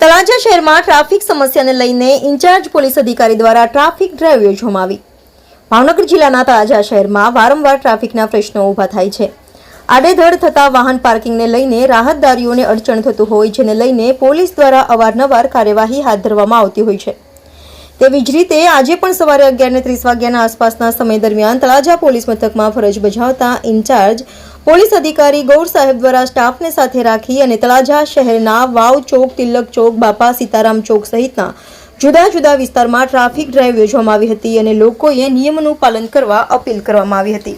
તળાજા શહેરમાં ટ્રાફિક સમસ્યાને લઈને ઇન્ચાર્જ પોલીસ અધિકારી દ્વારા ટ્રાફિક ડ્રાઈવ યોજવામાં આવી. ભાવનગર જિલ્લાના તળાજા શહેરમાં વારંવાર ટ્રાફિકના પ્રશ્નો ઊભા થાય છે. આડેધડ થતા વાહન પાર્કિંગને લઈને રાહતદારીઓને અડચણ થતું હોય, જેને લઈને પોલીસ દ્વારા અવારનવાર કાર્યવાહી હાથ ધરવામાં આવતી હોય છે. તેવી જ રીતે, આજે પણ સવારે અગિયારને ત્રીસ વાગ્યાના આસપાસના સમય દરમિયાન તળાજા પોલીસ મથકમાં ફરજ બજાવતા ઇન્ચાર્જ પોલીસ અધિકારી ગૌર સાહેબ દ્વારા સ્ટાફને સાથે રાખી અને તળાજા શહેરના વાવ ચોક, તિલક ચોક, બાપા સીતારામ ચોક સહિતના જુદા જુદા વિસ્તારમાં ટ્રાફિક ડ્રાઈવ યોજવામાં આવી હતી અને લોકોએ નિયમોનું પાલન કરવા અપીલ કરવામાં આવી હતી.